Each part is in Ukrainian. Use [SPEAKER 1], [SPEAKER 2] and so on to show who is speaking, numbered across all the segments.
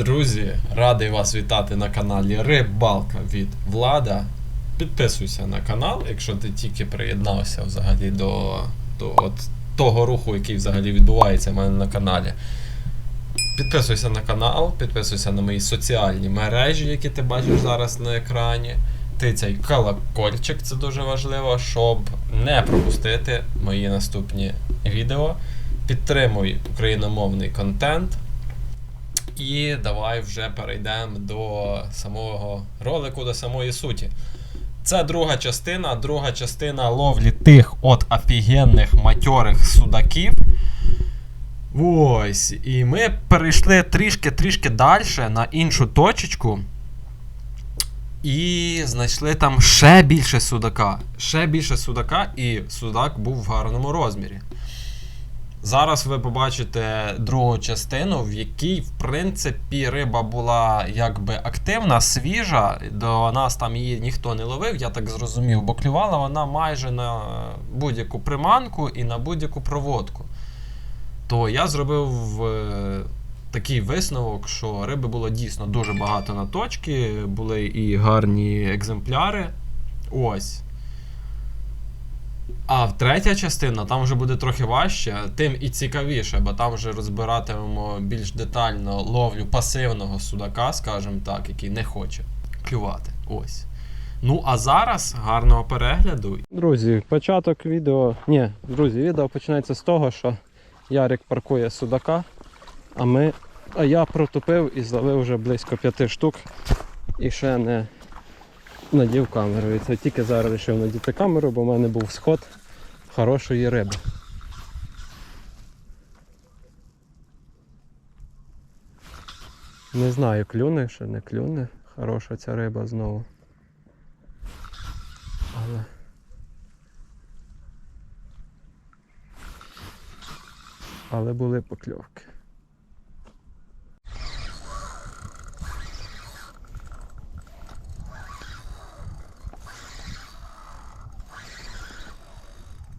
[SPEAKER 1] Друзі, радий вас вітати на каналі Рибалка від Влада. Підписуйся на канал, якщо ти тільки приєднався взагалі до, до от того руху, який взагалі відбувається в мене на каналі. Підписуйся на канал, підписуйся на мої соціальні мережі, які ти бачиш зараз на екрані. Тицяй колокольчик, це дуже важливо, щоб не пропустити мої наступні відео. Підтримуй україномовний контент. І давай вже перейдемо до самого ролику, до самої суті. Це друга частина, друга частина ловлі тих от офігенних матьорих судаків. Ось. І ми перейшли трішки-трішки далі на іншу точечку. І знайшли там ще більше судака. Ще більше судака, і судак був в гарному розмірі. Зараз ви побачите другу частину, в якій, в принципі, риба була якби активна, свіжа. До нас там її ніхто не ловив, я так зрозумів, бо клювала вона майже на будь-яку приманку і на будь-яку проводку. То я зробив е, такий висновок, що риби було дійсно дуже багато на точки, були і гарні екземпляри. Ось. А в третя частина там вже буде трохи важче, тим і цікавіше, бо там вже розбиратимемо більш детально ловлю пасивного судака, скажімо так, який не хоче клювати. Ось. Ну, а зараз гарного перегляду.
[SPEAKER 2] Друзі, початок відео. Ні, друзі, відео починається з того, що Ярик паркує судака, а ми. А я протупив і зловив вже близько п'яти штук і ще не надів камеру. І це тільки зараз вирішив надіти камеру, бо в мене був сход хорошої риби. Не знаю, клюне чи не клюне. Хороша ця риба знову. Але. Але були покльовки.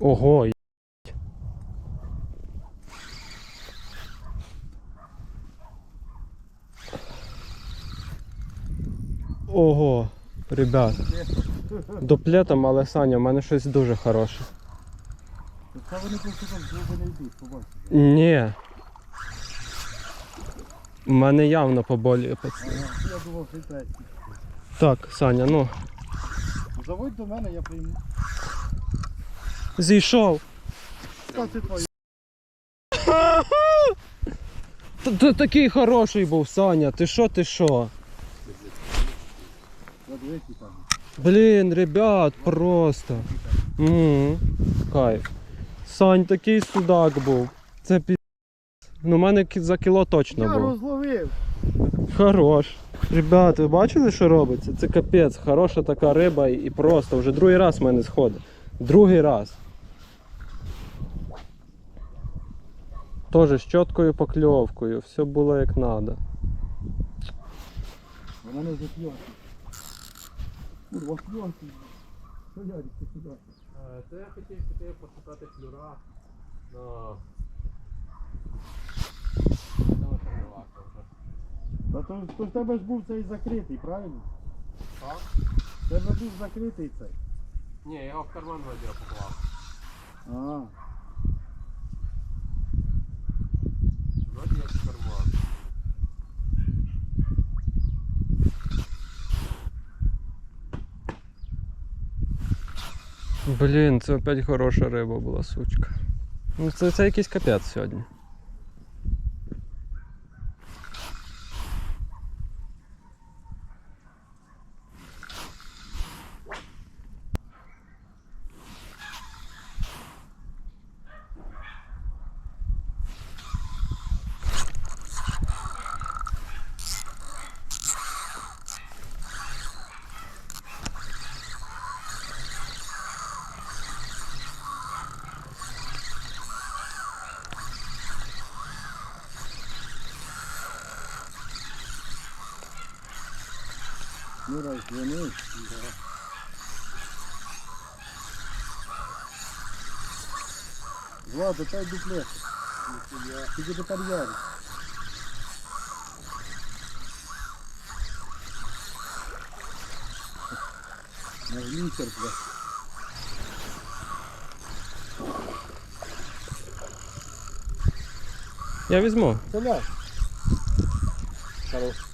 [SPEAKER 2] Ого, Ого, ребят. Доплетом, але Саня, в мене щось дуже хороше.
[SPEAKER 3] Та вони просто там знову не йдуть, побачите.
[SPEAKER 2] Ні. У мене явно поболює пацан.
[SPEAKER 3] Я думав, це.
[SPEAKER 2] Так, Саня, ну.
[SPEAKER 3] Заводь до мене, я прийму.
[SPEAKER 2] Зійшов. Ти такий хороший був, Саня. Ти що, ти що? Блін, ребят, просто. Угу. Кайф. Сань, такий судак був. Це пі... Ну, у мене за кіло точно
[SPEAKER 3] Я
[SPEAKER 2] був.
[SPEAKER 3] розловив.
[SPEAKER 2] Хорош. Ребят, ви бачили, що робиться? Це капець, хороша така риба і просто вже другий раз в мене сходить. Другий раз. Тоже з чіткою покльовкою, все було як треба.
[SPEAKER 3] Вона не зап'єте. Курва, кльонки. Що Ярик, ти сюди?
[SPEAKER 2] Це я хотів піти пошукати флюра на.
[SPEAKER 3] Та то, то в тебе ж був цей закритий, правильно?
[SPEAKER 2] Так.
[SPEAKER 3] В тебе був закритий цей.
[SPEAKER 2] Ні, я його в карман вроді поклав.
[SPEAKER 3] А,
[SPEAKER 2] Вроді як в карман. Блін, це опять хороша риба була, сучка. Ну це, це якийсь капець сьогодні.
[SPEAKER 3] Ну, разгонишь. Да. Влада, дай дуплет. Ты где-то подъявишь. На глинтер, бля.
[SPEAKER 1] Я візьму.
[SPEAKER 3] Гуляй. Хорош.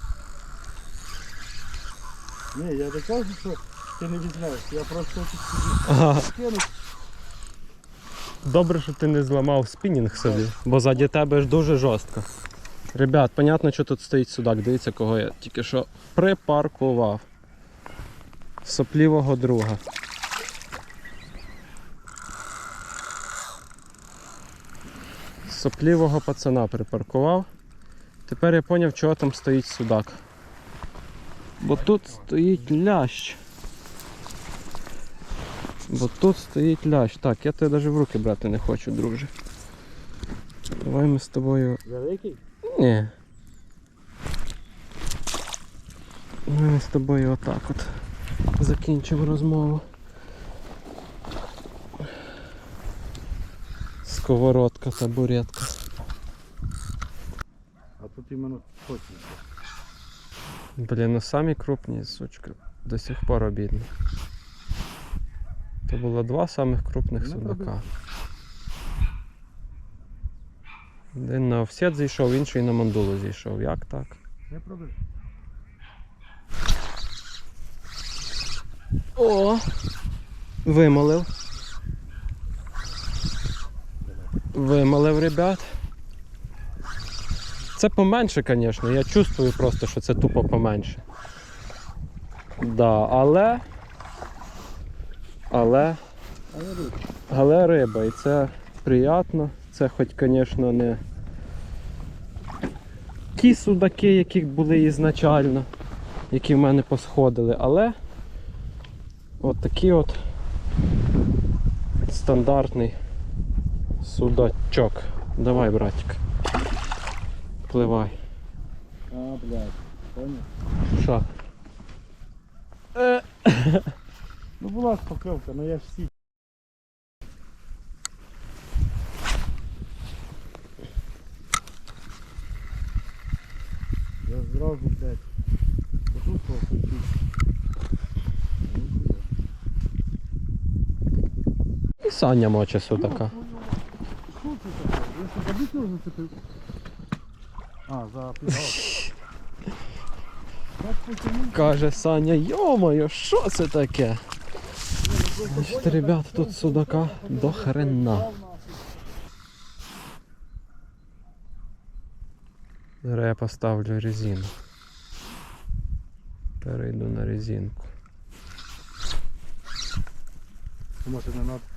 [SPEAKER 3] Не, я не кажу, що ти не візьмеш. Я просто сиджу.
[SPEAKER 1] Ага. Добре, що ти не зламав спінінг собі, бо заді тебе ж дуже жорстко. Ребят, понятно, що тут стоїть судак. Дивіться, кого я тільки що припаркував. Соплівого друга. Соплівого пацана припаркував. Тепер я зрозумів, чого там стоїть судак. Бо тут стоїть лящ. Бо тут стоїть лящ. Так, я тебе навіть в руки брати не хочу, друже. Давай ми з тобою.
[SPEAKER 3] Великий?
[SPEAKER 1] Ні. Давай ми з тобою отак от закінчимо розмову. Сковородка, табуретка.
[SPEAKER 3] А тут іменно сотні.
[SPEAKER 1] Блін, ну самі крупні, сучка, до сих пор обідно. Це було два самих крупних судака. Один на офсет зійшов, інший на мандулу зійшов. Як так?
[SPEAKER 3] Не проблема.
[SPEAKER 1] О! Вимолив. Вимолив, ребят. Це поменше, звісно. Я чувствую просто, що це тупо поменше. Да, але. Але. Але риба, і це приємно. Це хоч, звісно, не ті судаки, які були ізначально, які в мене посходили, але от такий от стандартний судачок. Давай, братик. Пливай.
[SPEAKER 3] А, блядь. Понял?
[SPEAKER 1] Що?
[SPEAKER 3] Ну була спокривка, ну я ж всі. Я зразу, блядь, отут включив.
[SPEAKER 1] І Саня моче судака.
[SPEAKER 3] Що це таке? Я що забити вже зацепив? А, за.
[SPEAKER 1] Каже Саня, йо-моє, що це таке? Бачите, ребят, тут судака до хрена. Зараз я поставлю резину. Перейду на резинку.
[SPEAKER 3] Може не надо.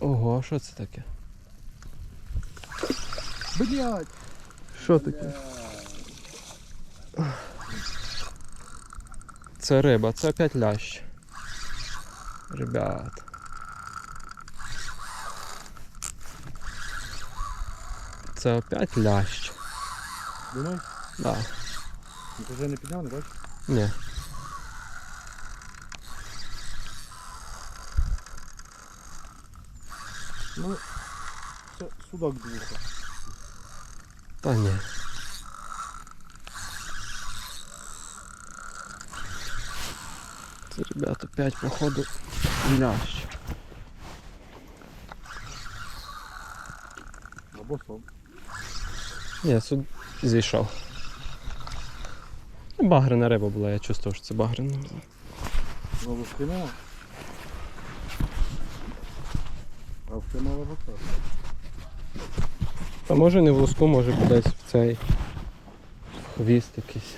[SPEAKER 1] Ого, а що це таке?
[SPEAKER 3] Блядь!
[SPEAKER 1] Що таке? Це риба, це опять лящ. Ребят. Це опять лящ.
[SPEAKER 3] Думаєш?
[SPEAKER 1] Да.
[SPEAKER 3] Ти вже не підняв, не бачиш?
[SPEAKER 1] Ні.
[SPEAKER 3] Ну, це судак двуха.
[SPEAKER 1] Та ні. Це, ребят, опять походу лящ.
[SPEAKER 3] Або сом.
[SPEAKER 1] Ні, суд зійшов. Ну, Багряна риба була, я чувствував, що це багряна була.
[SPEAKER 3] Знову скинула. А вкинула бока.
[SPEAKER 1] А може не в лоску, може кудись в цей хвіст якийсь.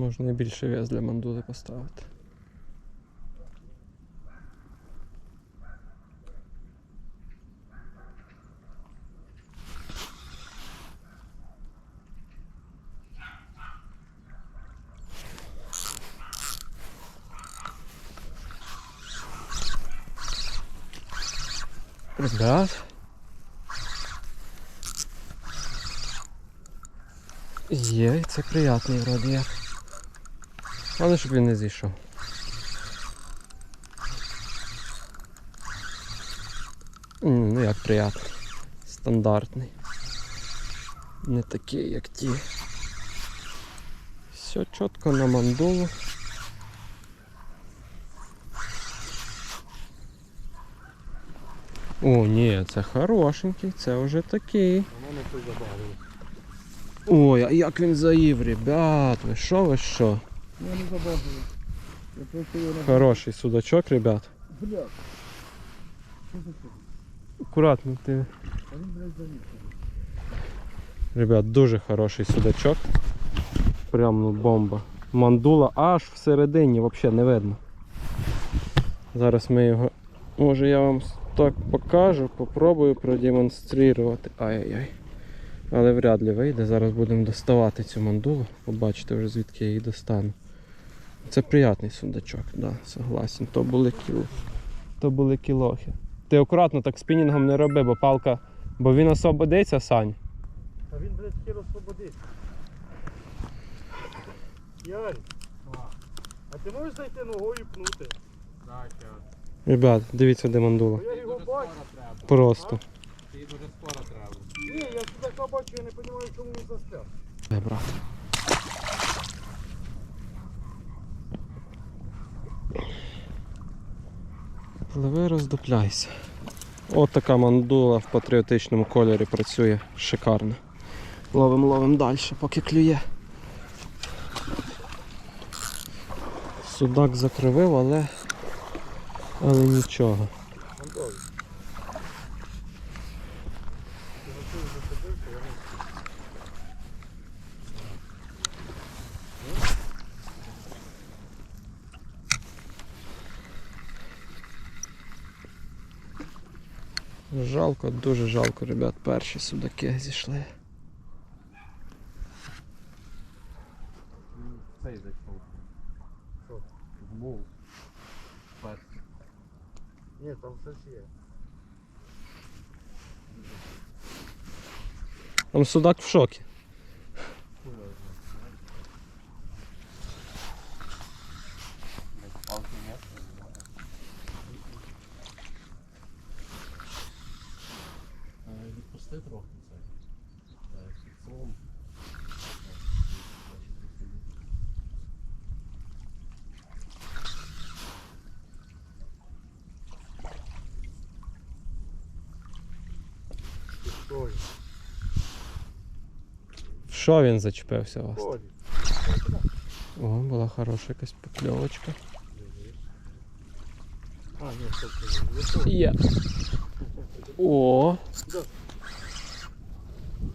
[SPEAKER 1] Можна і більше вяз для мандули поставити. Придав. Є, це приятний вроді. Але щоб він не зійшов. Ну як приятний. Стандартний. Не такий, як ті. Все чітко на мандулу. О, ні, це хорошенький, це вже такий. Ой, а як він заїв, ребят, ви що, ви що?
[SPEAKER 3] Ну не забавило. Я просто його на...
[SPEAKER 1] Хороший судачок, ребят.
[SPEAKER 3] Бля.
[SPEAKER 1] Акуратно ти. Ребят, дуже хороший судачок. Прям ну бомба. Мандула аж всередині, взагалі не видно. Зараз ми його. Може я вам так покажу, попробую продемонструвати. Ай-яй-яй. Але вряд ли вийде. Зараз будемо доставати цю мандулу. Побачите вже звідки я її достану. Це приятний судачок, да, согласен. То були кіл. То були кілохи. Ти акуратно так спінінгом не роби, бо палка. Бо він освободиться, Сань.
[SPEAKER 3] А він, блядь, хотів освободитися. Ярик. А ти можеш зайти ногою і пнути?
[SPEAKER 1] Ребят, дивіться, де мандула.
[SPEAKER 3] Бо я його бачу.
[SPEAKER 1] Просто.
[SPEAKER 3] Ні, я судака бачу, я не розумію, чому він застряг.
[SPEAKER 1] Дай, брат. Пливи, роздупляйся. От така мандула в патріотичному кольорі працює шикарно. Ловим, ловим далі, поки клює. Судак закривив, але. Але нічого.
[SPEAKER 3] Антон. Ти за цим зацепився, я не
[SPEAKER 1] Жалко, дуже жалко, ребят, перші судаки зійшли.
[SPEAKER 2] Цей зайшов.
[SPEAKER 3] Що?
[SPEAKER 2] В Перший.
[SPEAKER 3] Ні, там все є.
[SPEAKER 1] Там судак в шокі.
[SPEAKER 2] Палки нет. Відпусти трохи цей. Фіксом.
[SPEAKER 3] Ти що?
[SPEAKER 1] Він зачепився у вас? О, була хороша якась покльовочка.
[SPEAKER 3] А, ні?
[SPEAKER 1] Є. О,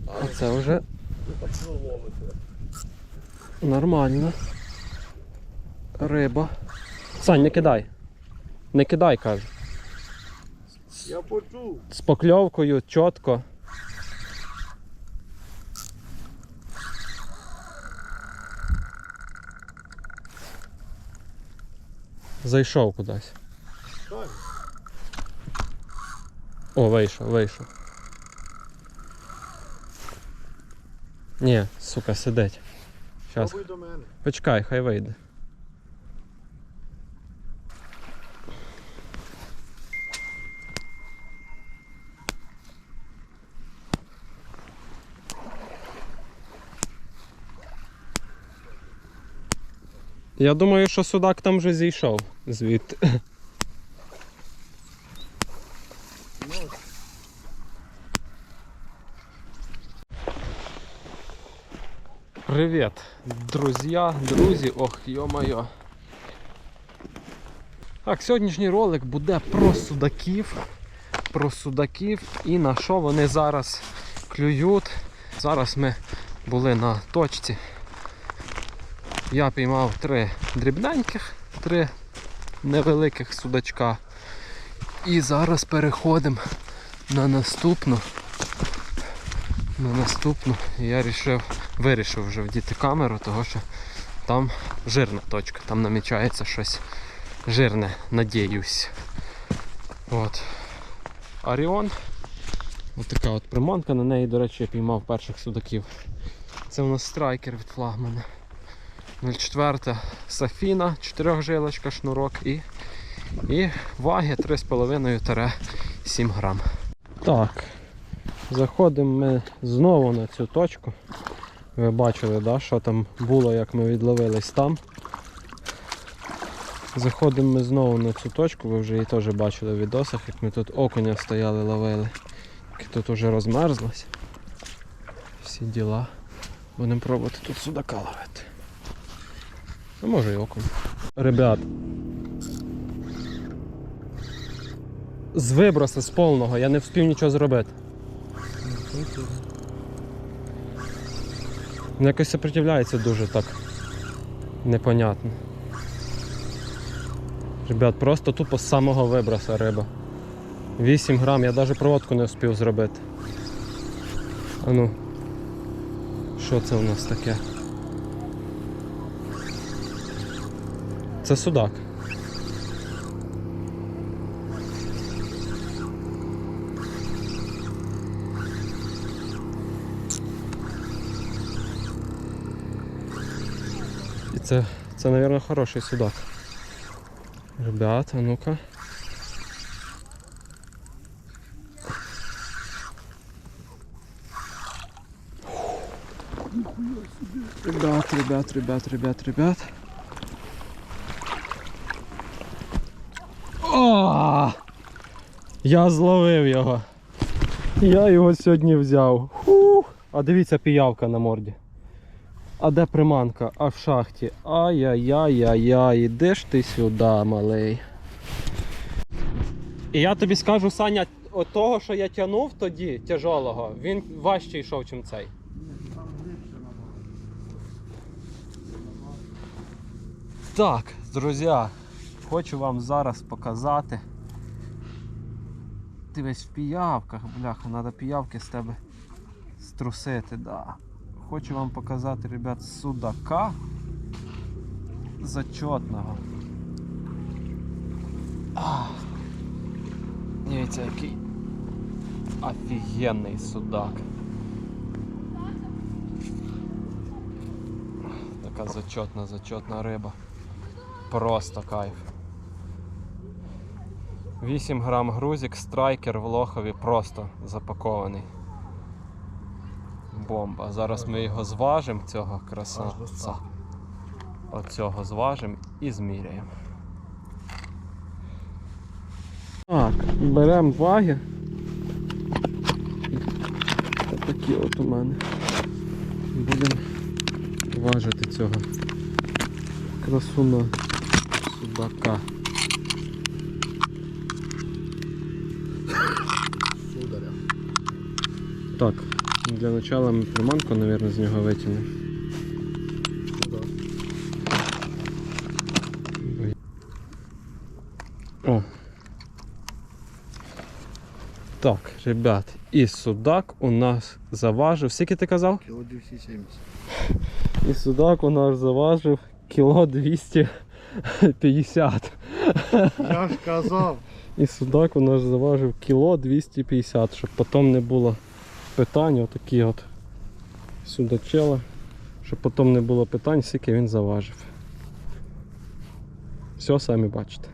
[SPEAKER 1] а це вже нормально. Риба. Сань, не кидай. Не кидай, кажу.
[SPEAKER 3] Я почув.
[SPEAKER 1] З покльовкою чітко. Зайшов кудись. О, вийшов, вийшов. Ні, сука, сидить.
[SPEAKER 3] Зараз.
[SPEAKER 1] Почекай, хай вийде. Я думаю, що судак там вже зійшов звідти. Привіт, друзі, друзі, ох, йо-моє. Так, сьогоднішній ролик буде про судаків. Про судаків і на що вони зараз клюють. Зараз ми були на точці. Я піймав три дрібненьких, три невеликих судачка. І зараз переходимо на наступну. На наступну я рішив, вирішив вже вдіти камеру, тому що там жирна точка, там намічається щось жирне, надіюсь. От. Оріон. Ось така от приманка, на неї, до речі, я піймав перших судаків. Це у нас страйкер від флагмана. 04 Сафіна, 4 жилочка, шнурок і, і ваги 3,5-7 грам. Так, заходимо ми знову на цю точку. Ви бачили, да, що там було, як ми відловились там. Заходимо ми знову на цю точку, ви вже її теж бачили в відосах, як ми тут окуня стояли, ловили. Тут вже розмерзлось. Всі діла. Будемо пробувати тут судака ловити. А може і окунь. Ребят. З виброса з повного я не встиг нічого зробити. Він якось сопротивляється дуже так. Непонятно. Ребят, просто тупо з самого виброса риба. 8 грам, я навіть проводку не встиг зробити. А ну. Що це у нас таке? Це судак. І це, це, мабуть, хороший судак. Ребята, ну-ка. Ребят, ребят, ребят, ребят, ребят. О! Я зловив його. Я його сьогодні взяв. Фух. А дивіться піявка на морді. А де приманка? А в шахті. Ай-яй-яй-яй-яй, іди ж ти сюди, малий. І я тобі скажу, Саня, от того, що я тягнув тоді, тяжолого, він важче йшов, ніж цей. Так, друзі, хочу вам зараз показати. Ти весь в піявках, бляха, треба піявки з тебе струсити, да. Хочу вам показати, ребят, судака зачетного. Ах. Дивіться, який офігенний судак. Така зачетна, зачетна риба. Просто кайф. 8 грам грузик, страйкер в лохові просто запакований. Бомба. Зараз ми його зважимо, цього красавця. Оцього зважимо і зміряємо. Так, беремо ваги. Такі от у мене. Будемо важити цього красуна судака. Так, для начала ми приманку, мабуть, з нього витягнемо. О. Так, ребят, і судак у нас заважив. Скільки ти казав?
[SPEAKER 3] Кіло 270.
[SPEAKER 1] І судак у нас заважив кіло 250.
[SPEAKER 3] Я ж казав.
[SPEAKER 1] І судак у нас заважив кіло 250, щоб потім не було питань, отакі от судачела, щоб потім не було питань, скільки він заважив. Все самі бачите.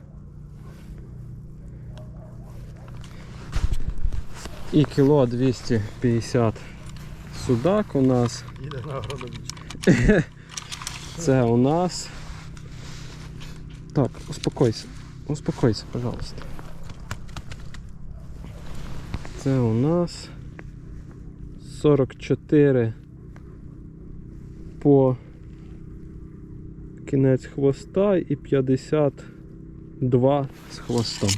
[SPEAKER 1] І кіло 250 судак у нас. Це у нас. Так, успокойся. Успокойся, пожалуйста. Це у нас 44 по кінець хвоста і 52 з хвостом.